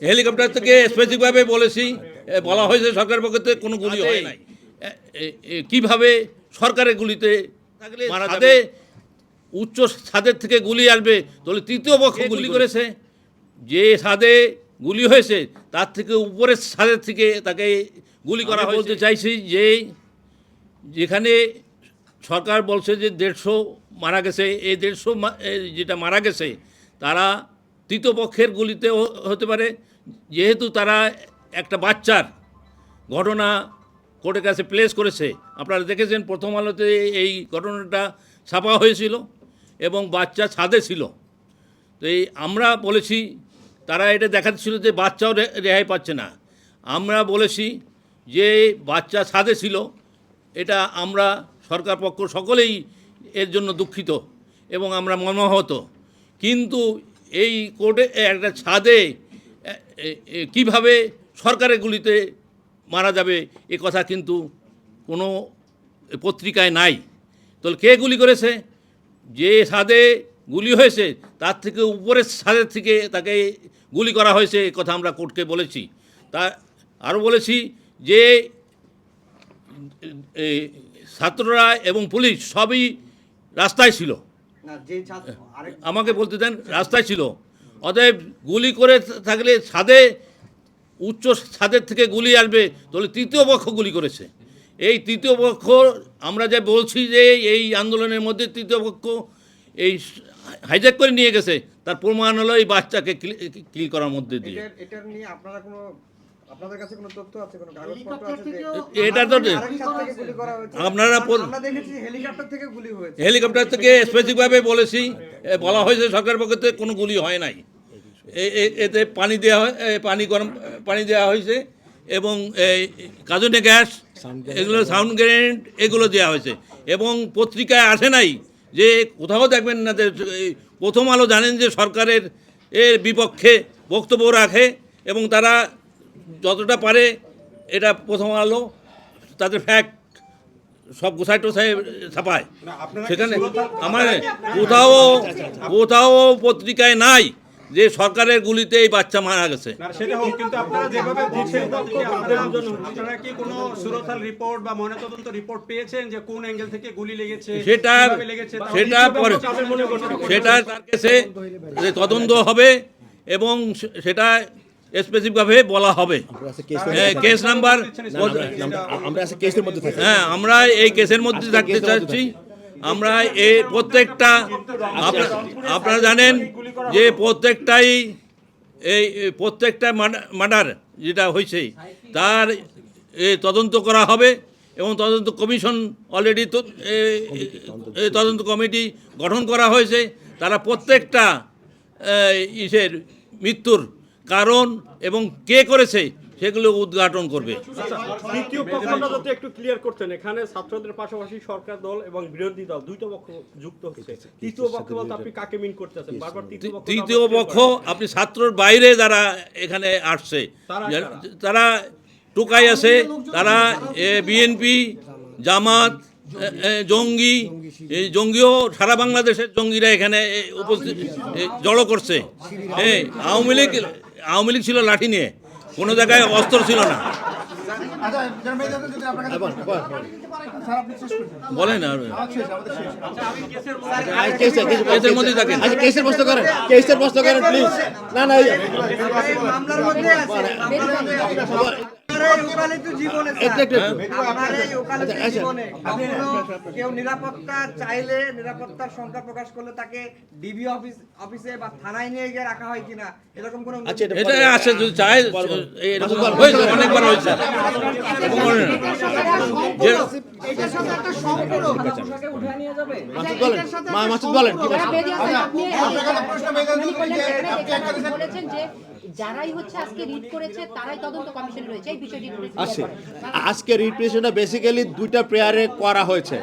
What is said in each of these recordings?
Helicopter থেকে স্পেসিফিকভাবে বলেছি বলা হয়েছে সরকারের পক্ষ থেকে কোনো গুলি হয় নাই। কীভাবে সরকারের গুলিতে যাবে? উচ্চ ছাদের থেকে গুলি আসবে তাহলে তৃতীয় পক্ষ গুলি করেছে? যে ছাদে গুলি হয়েছে তার থেকে উপরের ছাদের থেকে তাকে গুলি করা বলতে চাইছি যে যেখানে সরকার বলছে যে দেড়শো মারা গেছে এই দেড়শো যেটা মারা গেছে তারা তৃতীয় পক্ষের গুলিতে হতে পারে যেহেতু তারা একটা বাচ্চার ঘটনা কোর্টের কাছে প্লেস করেছে, আপনারা দেখেছেন প্রথম আলোতে এই ঘটনাটা ছাপা হয়েছিল এবং বাচ্চা ছাদে ছিল। তো এই আমরা বলেছি, তারা এটা দেখাচ্ছিল যে বাচ্চাও রেহাই পাচ্ছে না। আমরা বলেছি যে বাচ্চা ছাদে ছিল, এটা আমরা সরকার পক্ষ সকলেই এর জন্য দুঃখিত এবং আমরা মর্মাহত। কিন্তু এই কোর্টে একটা ছাদে কীভাবে সরকারের গুলিতে মারা যাবে এ কথা কিন্তু কোনো পত্রিকায় নাই। তাহলে কে গুলি করেছে? যে ছাদে গুলি হয়েছে তার থেকে উপরের ছাদের থেকে তাকে গুলি করা হয়েছে এ কথা আমরা কোর্টকে বলেছি। তা আরও বলেছি যে ছাত্ররা এবং পুলিশ সবই রাস্তায় ছিল। আমাকে বলতে দেন রাস্তায় ছিল। অতএব গুলি করে থাকলে ছাদে, উচ্চ ছাদের থেকে গুলি আসবে, তাহলে তৃতীয় পক্ষ গুলি করেছে। এই তৃতীয় পক্ষ, আমরা যা বলছি যে এই আন্দোলনের মধ্যে তৃতীয় পক্ষ এই হাইজ্যাক করে নিয়ে গেছে, তার প্রমাণ হলো এই বাচ্চাকে কিল করার মধ্যে দিয়ে। এটার নিয়ে আপনারা কোনো আপনাদের কাছে কোনো তথ্য আছে কোনো কাগজপত্র আছে যে এটা তো আপনারা আমরা দেখেছি হেলিকপ্টার থেকে গুলি হয়েছে। হেলিকপ্টার থেকে স্পেসিফিকভাবে বলেছি বলা হয়েছে সরকারের পক্ষ থেকে কোনো গুলি হয় নাই। এতে পানি দেওয়া হয় পানি গরম পানি দেওয়া হয়েছে এবং এই কাজনে গ্যাস এগুলো সাউন্ড গ্রেনেড এগুলো দেওয়া হয়েছে। এবং পত্রিকায় আসে নাই যে কোথাও দেখবেন না যে প্রথম আলো জানেন যে সরকারের এর বিপক্ষে বক্তব্য রাখে এবং তারা যতটা পারে এটা প্রথম আলো তাদের ফ্যাক্ট সব গোসাই টোসাই ছাপায়। সেখানে আমার কোথাও কোথাও পত্রিকায় নাই যে সরকারের গুলিতে এই বাচ্চা মারা গেছে। সেটা কিন্তু আপনারা যেভাবে বলছেন তাতে কি আপনারা আপনারা কি কোনো সুরতাল রিপোর্ট বা ময়নাতদন্ত রিপোর্ট পেয়েছেন যে কোন অ্যাঙ্গেল থেকে গুলি লেগেছে সেটা পরে তার কাছে তদন্ত হবে এবং সেটা স্পেসিফিকভাবে বলা হবে। হ্যাঁ, কেস নাম্বার আমরা কেসের মধ্যে হ্যাঁ আমরা এই কেসের মধ্যে থাকতে চাচ্ছি। আমরা এই প্রত্যেকটা আপনা- আপনারা জানেন যে প্রত্যেকটাই এই প্রত্যেকটা মার্ডার যেটা হয়েছে তার এ, তদন্ত করা হবে এবং তদন্ত কমিশন অলরেডি তদন্ত কমিটি গঠন করা হয়েছে। তারা প্রত্যেকটা ইসের মৃত্যুর কারণ এবং কে করেছে সেগুলো উদ্ঘাটন করবে। দ্বিতীয় পক্ষটা যাতে একটু ক্লিয়ার করতেন এখানে ছাত্রদের পাশাপাশি সরকার দল এবং বিরোধী দল দুইটা পক্ষ যুক্ত হচ্ছে। তৃতীয় পক্ষ বলতে আপনি কাকে মিন করতেছেন? বারবার তৃতীয় পক্ষ আপনি ছাত্রর বাইরে যারা এখানে আসছে তারা টোকাই আছে তারা বিএনপি জামাত জঙ্গি এই জঙ্গিও সারা বাংলাদেশের জঙ্গিরা এখানে এ, উপস্থিত জড়ো করছে। হ্যাঁ আওয়ামী লীগ আওয়ামী লীগ ছিল লাঠি নিয়ে কোনো জায়গায় অস্ত্র ছিল না। বলেন আর কেসের মধ্যে থাকেন। আচ্ছা কেসের প্রশ্ন করেন কেসের প্রশ্ন করেন প্লিজ না না আচ্ছা, আচ্ছা। কেউ নিরাপত্তা চাইলে নিরাপত্তার সংখ্যা প্রকাশ করলে তাকে ডিবি অফিস অফিসে বা থানায় নিয়ে গিয়ে রাখা হয় কিনা এরকম কোনো আচ্ছা এটা এটা যদি চায় এরকম হয়েছে অনেকবার হয়েছে। এরকম করে না। যে- মাসুদ বলেন। মা মাসুদ বলেন কি বলেছেন যে যারাই হচ্ছে আজকে রিড করেছে তারাই তদন্ত কমিশনে রয়েছে। এই বিষয়টি আসছে। আজকে রিপ্রেজেন্টটা বেসিক্যালি দুইটা প্রেয়ারে করা হয়েছে।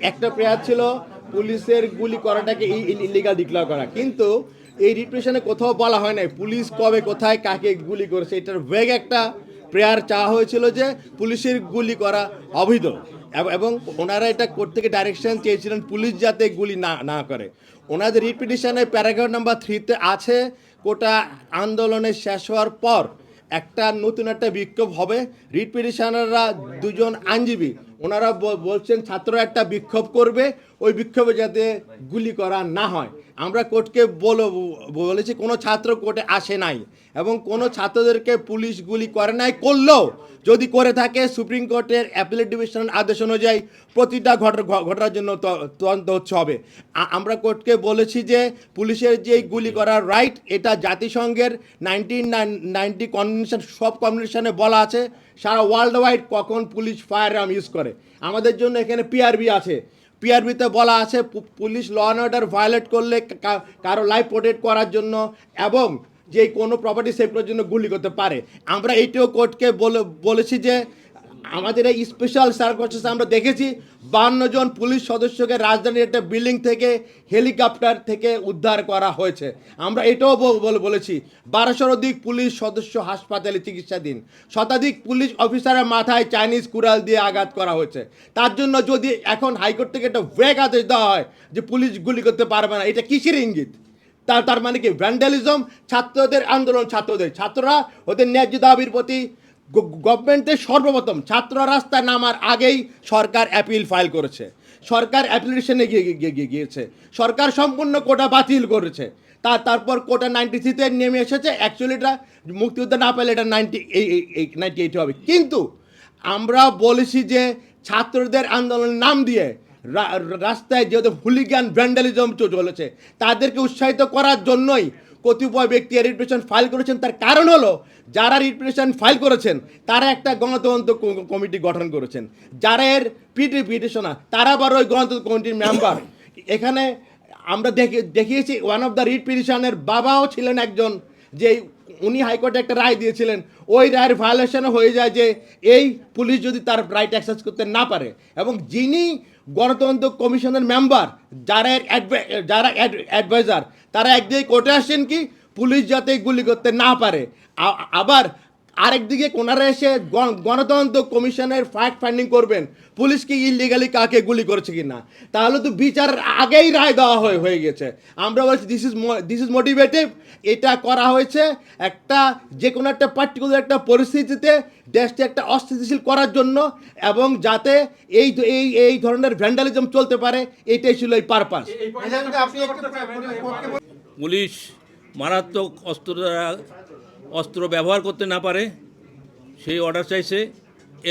একটা প্রেয়ার ছিল পুলিশের গুলি করাটাকে ইলিগাল ডিক্লেয়ার করা। কিন্তু এই রিপ্রেশনে কোথাও বলা হয় নাই পুলিশ কবে কোথায় কাকে গুলি করেছে? এটার বেগ একটা প্রেয়ার চাওয়া হয়েছিল যে পুলিশের গুলি করা অবৈধ। এব- ওনারা এটা কোর্ট থেকে ডাইরেকশন চেয়েছিলেন পুলিশ যাতে গুলি না না করে। ওনাদের রিপিটিশনে প্যারাগ্রাফ নাম্বার থ্রিতে আছে, কোটা আন্দোলনের শেষ হওয়ার পর একটা নতুন একটা বিক্ষোভ হবে। রিট পিটিশনাররা দুজন আইনজীবী, ওনারা বলছেন ছাত্ররা একটা বিক্ষোভ করবে, ওই বিক্ষোভে যাতে গুলি করা না হয়। আমরা কোর্টকে বলো, বলেছি কোনো ছাত্র কোর্টে আসে নাই এবং কোনো ছাত্রদেরকে পুলিশ গুলি করে নাই, করলেও যদি করে থাকে, সুপ্রিম কোর্টের অ্যাপিলেট ডিভিশন আদেশ অনুযায়ী প্রতিটা ঘটনা ঘটনার জন্য তদন্ত হচ্ছে হবে। আমরা কোর্টকে বলেছি যে পুলিশের যে গুলি করার রাইট এটা জাতিসংঘের নাইনটিন নাইনটি কনভেনশন সব কনভেনশনে বলা আছে, সারা ওয়ার্ল্ড ওয়াইড কখন পুলিশ ফায়ার আর্ম ইউজ করে। আমাদের জন্য এখানে পিআরবি আছে। পিআরবিতে বলা আছে police law and order violate করলে কারও লাইফ প্রোটেক্ট করার জন্য এবং যে কোনো প্রপার্টি সেভ করার জন্য গুলি করতে পারে। আমরা এইটিও কোর্টকে বলে, বলেছি যে আমাদের এই স্পেশাল সার্কসেস আমরা দেখেছি বান্ন জন পুলিশ সদস্যকে রাজধানীর একটা বিল্ডিং থেকে হেলিকপ্টার থেকে উদ্ধার করা হয়েছে। আমরা এটাও বলেছি, বারোশোর অধিক পুলিশ সদস্য হাসপাতালে চিকিৎসাধীন। শতাধিক পুলিশ অফিসারের মাথায় চাইনিজ কুড়াল দিয়ে আঘাত করা হয়েছে। তার জন্য যদি এখন হাইকোর্ট থেকে একটা ব্রেক আদেশ দেওয়া হয় যে পুলিশ গুলি করতে পারবে না, এটা কিসের ইঙ্গিত? তার তার মানে কি? ভ্যান্ডালিজম ছাত্রদের আন্দোলন ছাত্রদের। ছাত্ররা ওদের ন্যায্য দাবির প্রতি গভর্নমেন্টের সর্বপ্রথম ছাত্র রাস্তায় নামার আগেই সরকার অ্যাপিল ফাইল করেছে। সরকার অ্যাপ্লিকেশনে গিয়ে, গিয়ে- গিয়ে গিয়েছে। সরকার সম্পূর্ণ কোটা বাতিল করেছে। তার, তারপর কোটা নাইনটি থ্রিতে নেমে এসেছে। অ্যাকচুয়ালি এটা মুক্তিযুদ্ধ না পেলে এটা নাইনটি নাইনটি এইট হবে। কিন্তু আমরা বলেছি যে ছাত্রদের আন্দোলনের নাম দিয়ে রাস্তায় যেহেতু হুলিগান ভ্যান্ডালিজম চলেছে, তাদেরকে উৎসাহিত করার জন্যই কতিপয় ব্যক্তি রিপ্রেশন ফাইল করেছেন। তার কারণ হলো, যারা রিপ্রেশন ফাইল করেছেন, তারা একটা গণতন্ত্র কমিটি গঠন করেছেন। যারা এর পিটি পিটিশনার তারা আবার ওই গণতন্ত্র কমিটির মেম্বার এখানে আমরা দেখে, দেখিয়েছি ওয়ান অফ দ্য রিট পিটিশনের বাবাও ছিলেন একজন যে উনি হাইকোর্টে একটা রায় দিয়েছিলেন। ওই রায়ের ভায়োলেশনও হয়ে যায় যে এই পুলিশ যদি তার রাইট অ্যাক্সেস করতে না পারে এবং যিনি গণতন্ত্র কমিশনের মেম্বার যারা যারা অ্যাডভাইজার তারা একদিকে কোর্টে আসছেন কি? পুলিশ যাতে গুলি করতে না পারে। আবার আরেকদিকে কোনারা এসে গণ- গণতন্ত্র কমিশনের ফ্যাক্ট ফাইন্ডিং করবেন। পুলিশ কি ইলিগালি কাকে গুলি করেছে কি না তাহলে তো বিচার আগেই রায় দেওয়া হয়ে হয়ে গেছে। আমরা বলছি this is this is motivative এটা করা হয়েছে একটা যে কোনো একটা পার্টিকুলার একটা পরিস্থিতিতে দেশটি একটা অস্থিতিশীল করার জন্য এবং যাতে এই এই এই ধরনের ভ্যান্ডালিজম চলতে পারে এটাই ছিল এই পারপাস পুলিশ মারাত্মক অস্ত্র দ্বারা অস্ত্র ব্যবহার করতে না পারে, সেই অর্ডার চাইছে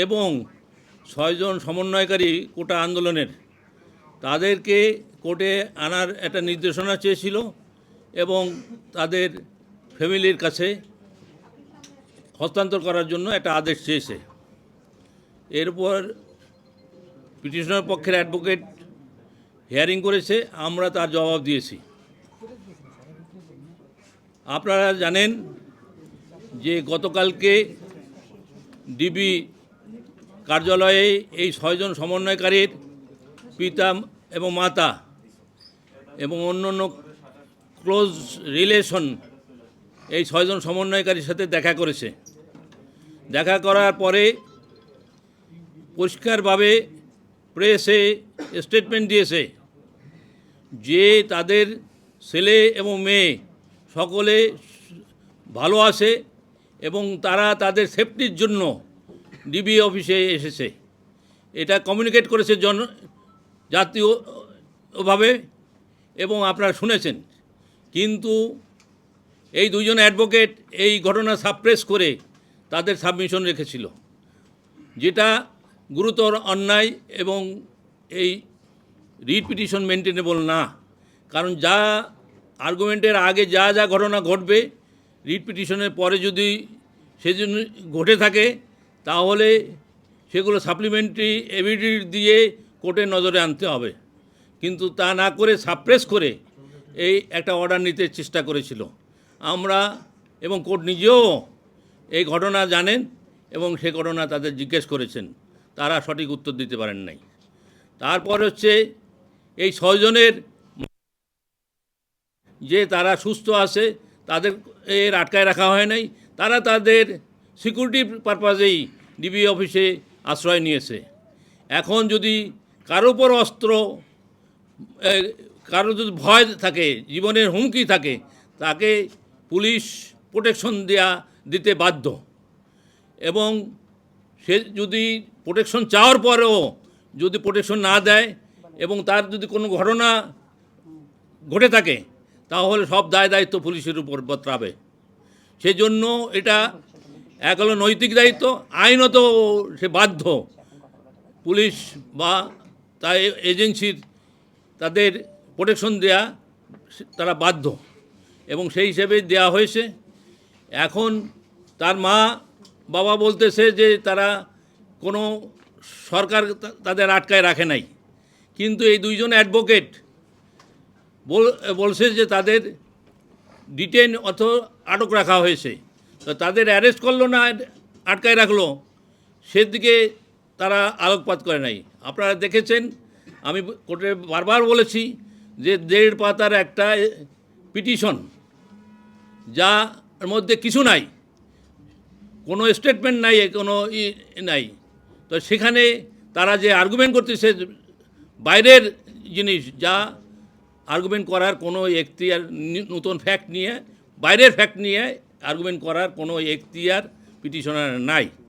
এবং ছয়জন সমন্বয়কারী কোটা আন্দোলনের, তাদেরকে কোর্টে আনার একটা নির্দেশনা চেয়েছিল এবং তাদের ফ্যামিলির কাছে হস্তান্তর করার জন্য একটা আদেশ চেয়েছে। এরপর পিটিশনের পক্ষের অ্যাডভোকেট হিয়ারিং করেছে, আমরা তার জবাব দিয়েছি। আপনারা জানেন যে গতকালকে ডিবি কার্যালয়ে এই ছয়জন সমন্বয়কারীর পিতা এবং মাতা এবং অন্য অন্য ক্লোজ রিলেশন এই ছয়জন সমন্বয়কারীর সাথে দেখা করেছে। দেখা করার পরে পরিষ্কারভাবে প্রেসে স্টেটমেন্ট দিয়েছে যে তাদের ছেলে এবং মেয়ে সকলে ভালো আছে এবং তারা তাদের সেফটির জন্য ডিবি অফিসে এসেছে। এটা কমিউনিকেট করেছে জন জাতীয়ভাবে এবং আপনারা শুনেছেন। কিন্তু এই দুজন অ্যাডভোকেট এই ঘটনা সাপ্রেস করে তাদের সাবমিশন রেখেছিল। যেটা গুরুতর অন্যায় এবং এই রিট পিটিশন মেনটেনেবল না। কারণ যা আর্গুমেন্টের আগে যা যা ঘটনা ঘটবে রিট পিটিশনের পরে যদি সেজন্য ঘটে থাকে, তাহলে সেগুলো সাপ্লিমেন্টারি এভিডেন্স দিয়ে কোর্টের নজরে আনতে হবে। কিন্তু তা না করে সাপ্রেস করে এই একটা অর্ডার নিতে চেষ্টা করেছিল। আমরা এবং কোর্ট নিজেও এই ঘটনা জানেন এবং সে ঘটনা তাদের জিজ্ঞেস করেছেন। তারা সঠিক উত্তর দিতে পারেন নাই। তারপর হচ্ছে এই ছয়জনের যে তারা সুস্থ আছে তাদের এর আটকায় রাখা হয় নাই। তারা তাদের সিকিউরিটি পারপাজেই ডিবি অফিসে আশ্রয় নিয়েছে। এখন যদি কারও উপর অস্ত্র কারও যদি ভয় থাকে, জীবনের হুমকি থাকে, তাকে পুলিশ প্রোটেকশন দেয়া, দিতে বাধ্য। এবং সে যদি প্রোটেকশন চাওয়ার পরেও যদি প্রোটেকশন না দেয় এবং তার যদি কোনো ঘটনা ঘটে থাকে তাহলে সব দায় দায়িত্ব পুলিশের উপর বর্তাবে সেজন্য এটা এক হলো নৈতিক দায়িত্ব, আইনত সে বাধ্য। পুলিশ বা তাই এজেন্সির তাদের প্রোটেকশন দেয়া তারা বাধ্য এবং সেই হিসেবে দেয়া হয়েছে। এখন তার মা বাবা বলতেছে যে তারা কোনো সরকার তাদের আটকায় রাখে নাই। কিন্তু এই দুইজন অ্যাডভোকেট বলছে যে তাদের ডিটেন অথ আটক রাখা হয়েছে। তো তাদের অ্যারেস্ট করল না, আটকায় রাখল। সেদিকে তারা আলোকপাত করে নাই। আপনারা দেখেছেন, আমি কোর্টে বারবার বলেছি যে দেড় পাতার একটা পিটিশন, যার মধ্যে কিছু নাই, কোনো স্টেটমেন্ট নাই, কোনো ই নাই। তো সেখানে তারা যে আর্গুমেন্ট করতেছে বাইরের জিনিস, যা আর্গুমেন্ট করার কোনো এখতিয়ার নতুন ফ্যাক্ট নিয়ে, বাইরের ফ্যাক্ট নিয়ে আর্গুমেন্ট করার কোনো এখতিয়ার পিটিশনার নাই।